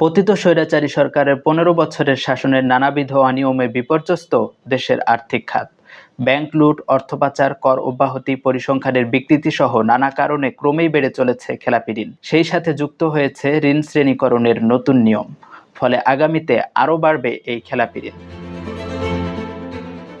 পতিত স্বৈরাচারী সরকারের পনেরো বছরের শাসনের নানাবিধ অনিয়মে বিপর্যস্ত দেশের আর্থিক খাত। ব্যাংক লুট অর্থ পাচার কর অব্যাহতি, পরিসংখ্যানের বিকৃতি সহ নানা কারণে ক্রমেই বেড়ে চলেছে খেলাপি ঋণ। সেই সাথে যুক্ত হয়েছে ঋণ শ্রেণীকরণের নতুন নিয়ম। ফলে আগামীতে আরও বাড়বে এই খেলাপি ঋণ।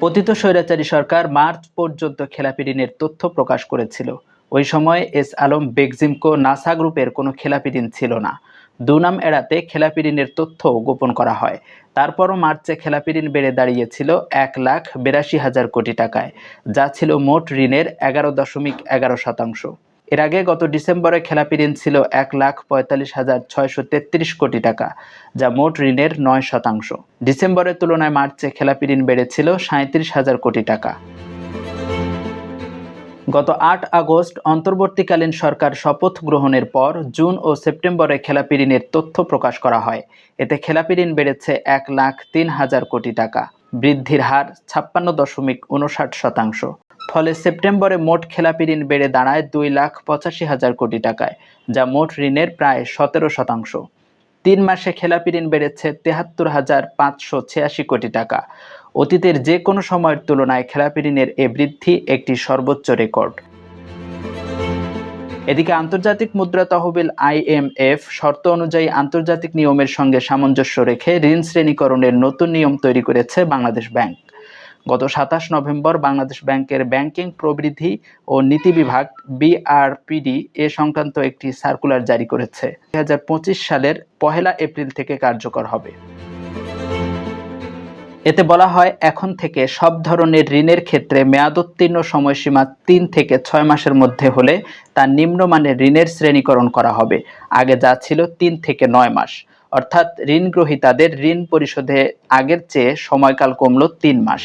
পতিত স্বৈরাচারী সরকার মার্চ পর্যন্ত খেলাপি ঋণের তথ্য প্রকাশ করেছিল। ওই সময় এস আলম বেগজিমকো নাসা গ্রুপের কোনো খেলাপি ঋণ ছিল না। দুনাম এড়াতে খেলাপি ঋণের তথ্য গোপন করা হয়। তারপরও মার্চে খেলাপি ঋণ বেড়ে দাঁড়িয়েছিল এক লাখ বিরাশি হাজার কোটি টাকায়, যা ছিল মোট ঋণের এগারো দশমিক এগারো শতাংশ। এর আগে গত ডিসেম্বরে খেলাপি ঋণ ছিল এক লাখ পঁয়তাল্লিশ হাজার ছয়শো তেত্রিশ কোটি টাকা, যা মোট ঋণের নয় শতাংশ। ডিসেম্বরের তুলনায় মার্চে খেলাপি ঋণ বেড়েছিল সাঁত্রিশ হাজার কোটি টাকা। গত আট আগস্ট অন্তর্বর্তীকালীন সরকার শপথ গ্রহণের পর জুন ও সেপ্টেম্বরে খেলাপি ঋণের তথ্য প্রকাশ করা হয়। এতে খেলাপি ঋণ বেড়েছে এক লাখ তিন হাজার কোটি টাকা। বৃদ্ধির হার ছাপ্পান্ন দশমিক উনষাট শতাংশ। ফলে সেপ্টেম্বরে মোট খেলাপি ঋণ বেড়ে দাঁড়ায় দুই লাখ পঁচাশি হাজার কোটি টাকায়, যা মোট ঋণের প্রায় সতেরো শতাংশ। তিন মাসে খেলাপি ঋণ বেড়েছে তেহাত্তর হাজার পাঁচশো ছিয়াশি কোটি টাকা। অতীতের যে কোনো সময়ের তুলনায় খেলাপি ঋণের এ বৃদ্ধি একটি সর্বোচ্চ রেকর্ড। এদিকে আন্তর্জাতিক মুদ্রা তহবিল আইএমএফ শর্ত অনুযায়ী আন্তর্জাতিক নিয়মের সঙ্গে সামঞ্জস্য রেখে ঋণ শ্রেণীকরণের নতুন নিয়ম তৈরি করেছে বাংলাদেশ ব্যাংক। গত সাতাশ নভেম্বর বাংলাদেশ ব্যাংকের ব্যাংকিং প্রবৃদ্ধি ও নীতি বিভাগ বিআরপিডি এ সংক্রান্ত একটি সার্কুলার জারি করেছে। দু হাজার পঁচিশ সালের পহেলা এপ্রিল থেকে কার্যকর হবে। এতে বলা হয়, এখন থেকে সব ধরনের ঋণের ক্ষেত্রে মেয়াদোত্তীর্ণ সময়সীমা তিন থেকে ছয় মাসের মধ্যে হলে তা নিম্নমানের ঋণের শ্রেণীকরণ করা হবে। আগে যা ছিল তিন থেকে নয় মাস। অর্থাৎ ঋণ গ্রহীতাদের ঋণ পরিশোধে আগের চেয়ে সময়কাল কমল তিন মাস।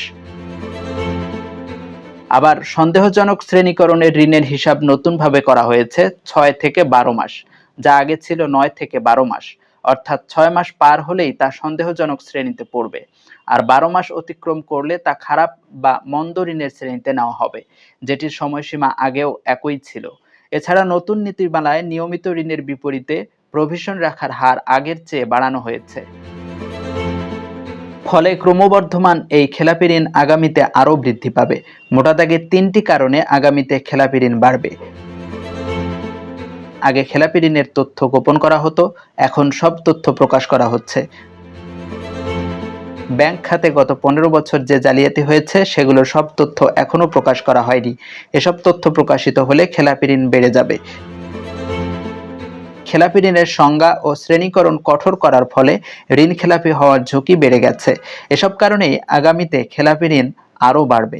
আবার সন্দেহজনক শ্রেণীকরণের ঋণের হিসাব নতুনভাবে করা হয়েছে ছয় থেকে বারো মাস, যা আগে ছিল নয় থেকে বারো মাস। অর্থাৎ ছয় মাস পার হলেই তা সন্দেহজনক শ্রেণীতে পড়বে। আর বারো মাস অতিক্রম করলে তা খারাপ বা মন্দ ঋণের শ্রেণীতে নেওয়া হবে, যেটির সময়সীমা আগেও একই ছিল। এছাড়া নতুন নীতিমালায় নিয়মিত ঋণের বিপরীতে প্রভিশন রাখার হার আগের চেয়ে বাড়ানো হয়েছে। ফলে ক্রমবর্ধমান এই খেলাপি ঋণ আগামীতে আরও বৃদ্ধি পাবে। মোটা দাগে তিনটি কারণে আগামীতে খেলাপি ঋণ বাড়বে। আগে খেলাপি ঋণের তথ্য গোপন করা হতো, এখন সব তথ্য প্রকাশ করা হচ্ছে। ব্যাংক খাতে গত পনেরো বছর যে জালিয়াতি হয়েছে সেগুলোর সব তথ্য এখনও প্রকাশ করা হয়নি। এসব তথ্য প্রকাশিত হলে খেলাপি ঋণ বেড়ে যাবে। খেলাপি ঋণের সংজ্ঞা ও শ্রেণীকরণ কঠোর করার ফলে ঋণ খেলাপি হওয়ার ঝুঁকি বেড়ে গেছে। এসব কারণেই আগামীতে খেলাপি ঋণ আরও বাড়বে।